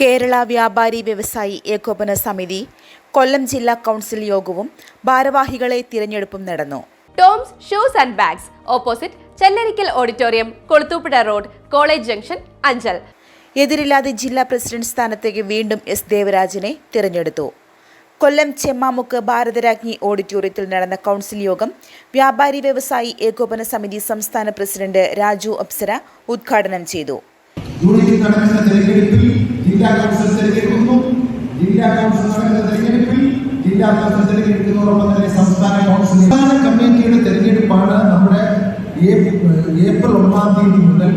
കേരള വ്യാപാരി വ്യവസായി ഏകോപന സമിതി കൊല്ലം ജില്ലാ കൗൺസിൽ യോഗവും ഭാരവാഹികളെ തിരഞ്ഞെടുപ്പും നടന്നു. Toms shoes and bags opposite Chellarikkal auditorium Kulathupuzha road college junction Anchal. എതിരില്ലാതെ ജില്ലാ പ്രസിഡന്റ് സ്ഥാനത്തേക്ക് വീണ്ടും എസ് ദേവരാജനെ തിരഞ്ഞെടുത്തു. കൊല്ലം ചെമ്മാമുക്ക് ഭാരതരാജ്ഞി ഓഡിറ്റോറിയത്തിൽ നടന്ന കൗൺസിൽ യോഗം വ്യാപാരി വ്യവസായി ഏകോപന സമിതി സംസ്ഥാന പ്രസിഡന്റ് രാജു അപ്സര ഉദ്ഘാടനം ചെയ്തു. നടക്കുന്ന തെരഞ്ഞെടുപ്പിൽ ജില്ലാ കൗൺസിൽ തെരഞ്ഞെടുക്കുന്നു ജില്ലാ കൗൺസിൽ നടക്കുന്ന തെരഞ്ഞെടുപ്പിൽ ജില്ലാ കൗൺസിൽ തെരഞ്ഞെടുക്കുന്നതോടൊപ്പം തന്നെ സംസ്ഥാന കൗൺസിൽ സംസ്ഥാന കമ്മിറ്റിയുടെ തെരഞ്ഞെടുപ്പാണ് നമ്മുടെ ഏപ്രിൽ ഒന്നാം തീയതി മുതൽ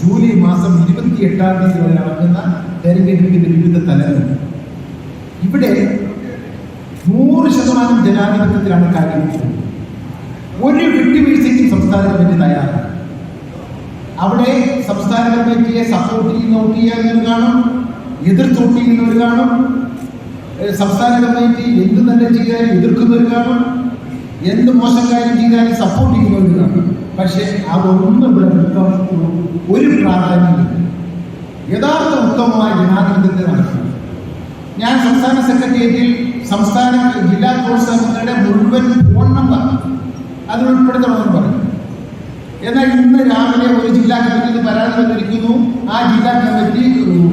ജൂലൈ മാസം ഇരുപത്തി എട്ടാം തീയതി വരെ നടക്കുന്ന തെരഞ്ഞെടുപ്പിന്റെ വിവിധ തലങ്ങൾ. ഇവിടെ നൂറ് ശതമാനം ജനാധിപത്യത്തിലാണ് കാര്യം. ഒരു വിട്ടുവീഴ്ചയ്ക്കും സംസ്ഥാന കമ്മിറ്റി തയ്യാറാണ്. അവിടെ സംസ്ഥാന കമ്മിറ്റിയെ സപ്പോർട്ട് ചെയ്യുന്ന വോട്ട് കാണും. എതിർത്ത് വോട്ട് ചെയ്യുന്നവർ കാണും. സംസ്ഥാന കമ്മിറ്റി എന്ത് നല്ല ചെയ്താലും എതിർക്കുന്നവർ കാണും. എന്ത് മോശം കാര്യം ചെയ്താലും സപ്പോർട്ട് ചെയ്യുന്നവർ കാണും. പക്ഷെ അതൊന്നും ഇവിടെ ഒരു പ്രാധാന്യമില്ല. യഥാർത്ഥ ഉത്തമമായ ജനാധിപത്യത്തെ നടക്കുന്നു ഞാൻ സംസ്ഥാന സെക്രട്ടേറിയറ്റിൽ സംസ്ഥാന ജില്ലാ പ്രോത്സാഹങ്ങളുടെ മുഴുവൻ ഫോൺ നമ്പർ അതിൽ ഉൾപ്പെടുത്തണമെന്ന് പറഞ്ഞു. ഇന്ന് രാവിലെ ഒരു ജില്ലാ കമ്മിറ്റിയിൽ പരാതി വന്നിരിക്കുന്നു. ആ ജില്ലാ കമ്മിറ്റി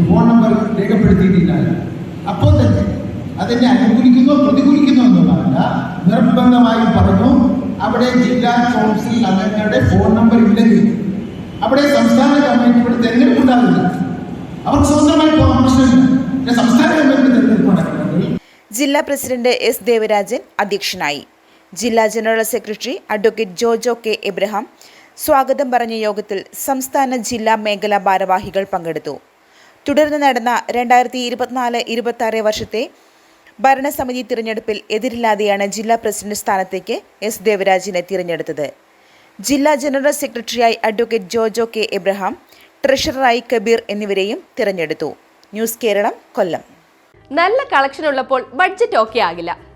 ഫോൺ നമ്പർ രേഖപ്പെടുത്തിയിട്ടില്ല. അപ്പോൾ തന്നെ അതെന്നെ അനുകൂലിക്കുന്നോ പ്രതികൂലിക്കുന്നോ എന്നുള്ളതല്ല നിർബന്ധമായി പറഞ്ഞു. അവിടെ ജില്ലാ കൗൺസിൽ അംഗങ്ങളുടെ ഫോൺ നമ്പർ ഇല്ലെങ്കിൽ അവിടെ സംസ്ഥാന കമ്മിറ്റിയുടെ തെരഞ്ഞെടുപ്പ് ഉണ്ടാവില്ല അവർക്ക് സ്വന്തമായി പോകാൻ പ്രശ്നമില്ല സംസ്ഥാന കമ്മിറ്റി തെരഞ്ഞെടുപ്പ് നടക്കുന്നുണ്ടെങ്കിൽ ജില്ലാ പ്രസിഡന്റ് എസ് ദേവരാജൻ അധ്യക്ഷനായി. ജില്ലാ general secretary advocate Jojo K Abraham സ്വാഗതം പറഞ്ഞ യോഗത്തിൽ സംസ്ഥാന ജില്ലാ മേഖലാ ഭാരവാഹികൾ പങ്കെടുത്തു. തുടർന്ന് നടന്ന രണ്ടായിരത്തി ഇരുപത്തിനാല് ഇരുപത്തി വർഷത്തെ ഭരണസമിതി തിരഞ്ഞെടുപ്പിൽ എതിരില്ലാതെയാണ് ജില്ലാ പ്രസിഡന്റ് സ്ഥാനത്തേക്ക് എസ് ദേവരാജിനെ തിരഞ്ഞെടുത്തത്. ജില്ലാ ജനറൽ സെക്രട്ടറിയായി അഡ്വക്കേറ്റ് ജോജോ കെ എബ്രഹാം ട്രഷററായി കബീർ എന്നിവരെയും തിരഞ്ഞെടുത്തു. ന്യൂസ് കേരളം കൊല്ലം. നല്ല കളക്ഷൻ ഉള്ളപ്പോൾ ബഡ്ജറ്റ് ഓക്കെ ആകില്ല.